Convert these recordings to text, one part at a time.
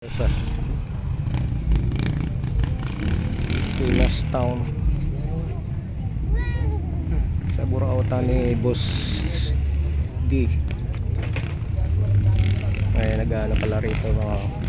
Sa Pinas Town. Sa Burauta ni Boss D. Ay nag-ano pala rito mga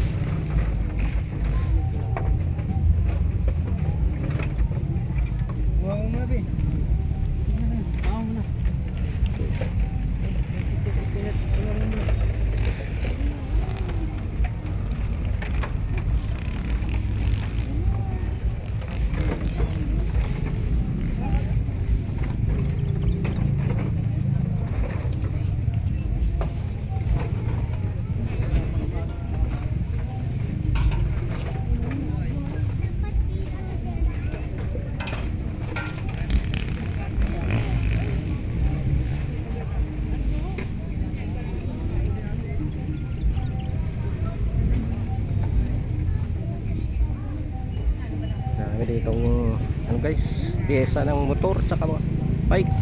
Dami ditong ano guys, pyesa ng motor tsaka mga bike.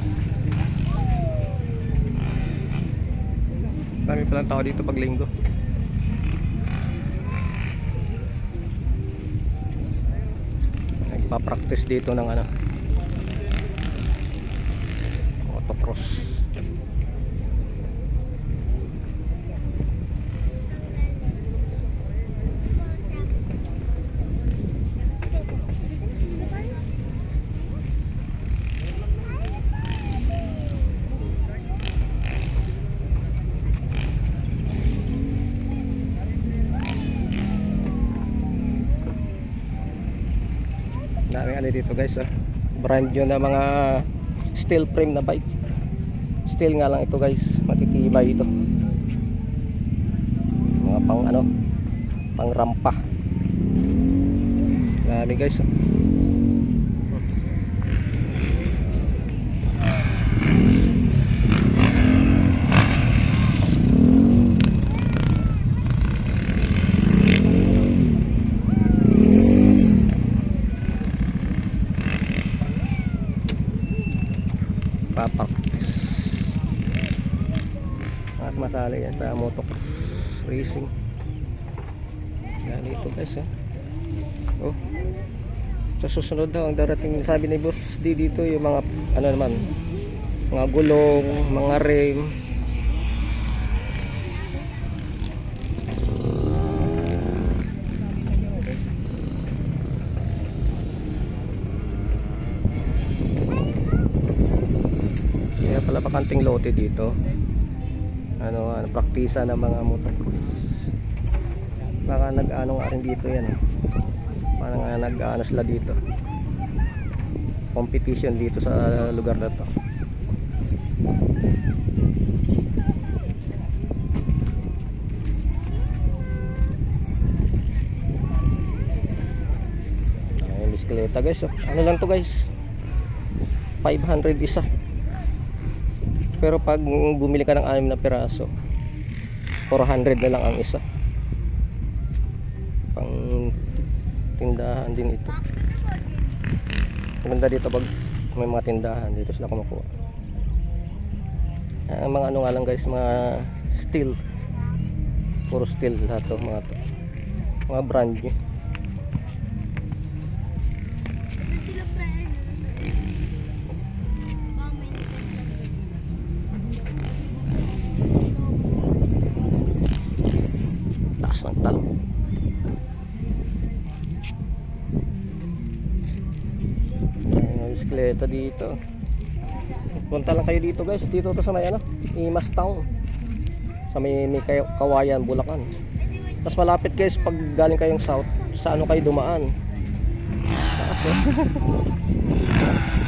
Dami palang tao dito pag linggo. Nagpa-practice dito ng ano ano dito guys ah. Brand new na mga steel frame na bike. Steel nga lang ito guys. Matitibay ito. Mga pang ano, pang rampa. Dami guys. ah. Papaktis. Mas masali yan sa motocross racing. Yan dito guys ah. Oh. Sa susunod daw ang darating sabi ni Boss D dito yung mga ano naman mga gulong, mga rim. Pala bakanting lote dito. Ano, ano praktisa ng mga motocross. Baka nag-ano nga rin dito yan. eh. Parang nga nag-ano sila dito. Competition dito sa lugar na to. Bisikleta guys. oh. Ano lang to guys? 500 isa. Pero pag bumili ka ng anim na piraso, 400 na lang ang isa. Pang tindahan din ito. Maganda dito pag may mga tindahan dito sila kumukuha. Ah, mga ano nga lang guys, mga steel. Puro steel lahat to, mga to. Mga brand new. sila ng talong. Ayan, bisikleta dito. Punta lang kayo dito guys. Dito to sa may ano, Imas Town. Sa may, may Kawayan, Bulacan. Tapos malapit guys pag galing kayong south, sa ano kayo dumaan. Taas eh.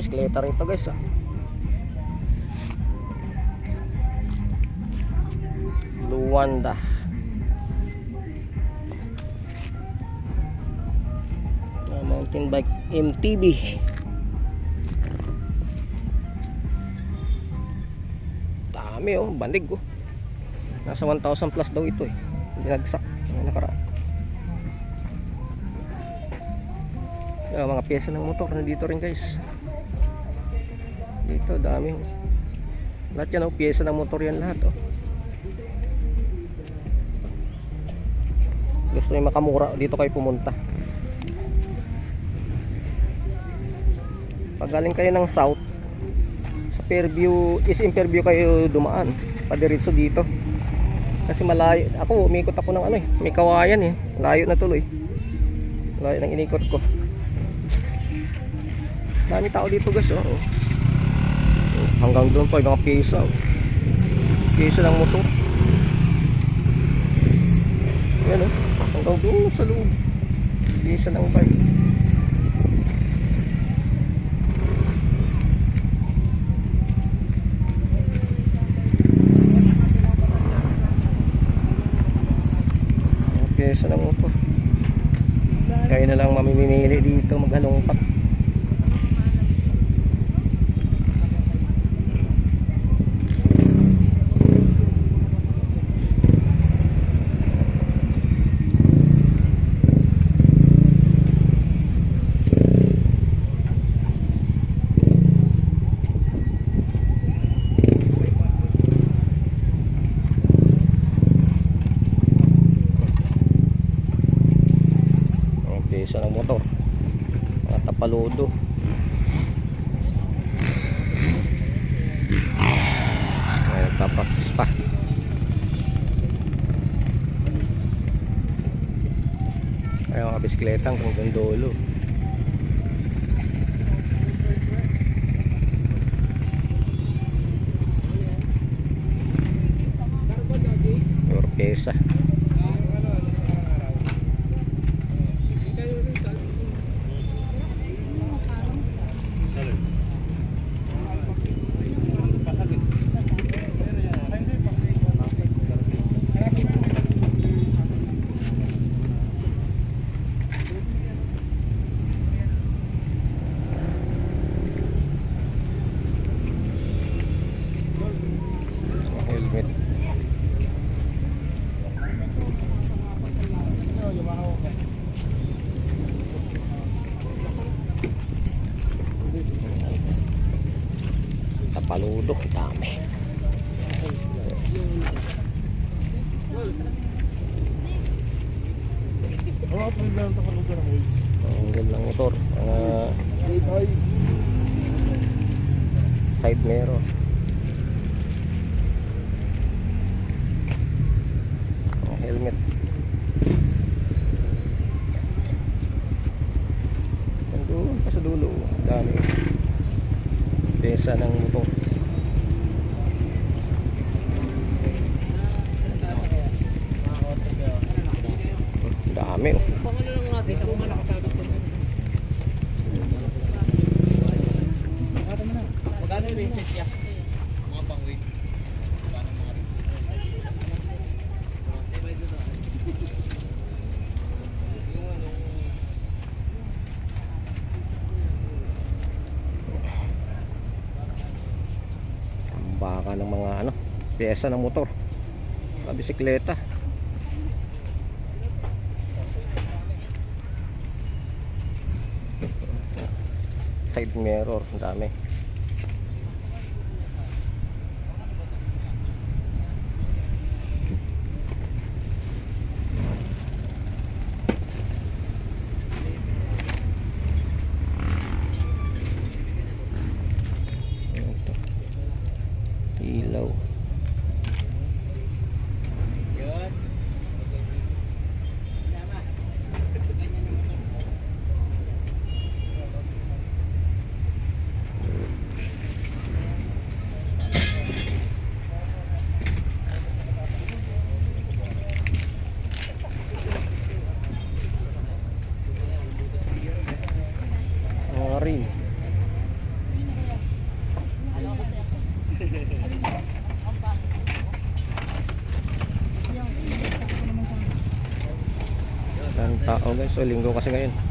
bisikleta rin to guys ah. Luwanda. Ah, mountain bike MTB. Dami oh, bandig oh. Nasa 1,000 plus daw ito eh. Binagsak. Ang nakaraan. Ah, mga pyesa ng motor nandito rin guys. Dito dami. Lahat yan oh, pyesa ng motor yan lahat oh. Gusto niyo makamura dito kayo pumunta. Pag galing kayo ng south sa Fairview, is in Fairview kayo dumaan. Padiretso dito. Kasi malayo. Ako, umikot ako ng ano eh. May kawayan eh. Layo na tuloy. Layo ng inikot ko. Dami tao dito guys oh. Hanggang doon pa yung mga pyesa. Oh. Pyesa ng motor. Yan oh. Hanggang doon sa loob. Pyesa ng bike. Mga pyesa ng motor. Kaya na lang mamimili dito maghalongkat. Ang pyesa ng motor. Mga tapaludo. Ay, nagpapakis pa. Ay, mga bisikletang hanggang dulo. Pure pyesa. helmet tapaludo dami. Kalugan ng motor mga side mirror Ang helmet Nandun pa sa dulo dami pesa ng motor dami oh. Magkano yung receipt niya? Mga pang week. Magkano mga receipt? baka ng mga ano pyesa ng motor sa bisikleta side mirror. Ang dami Ito. ilaw Yun. Ang tao guys. O linggo kasi ngayon.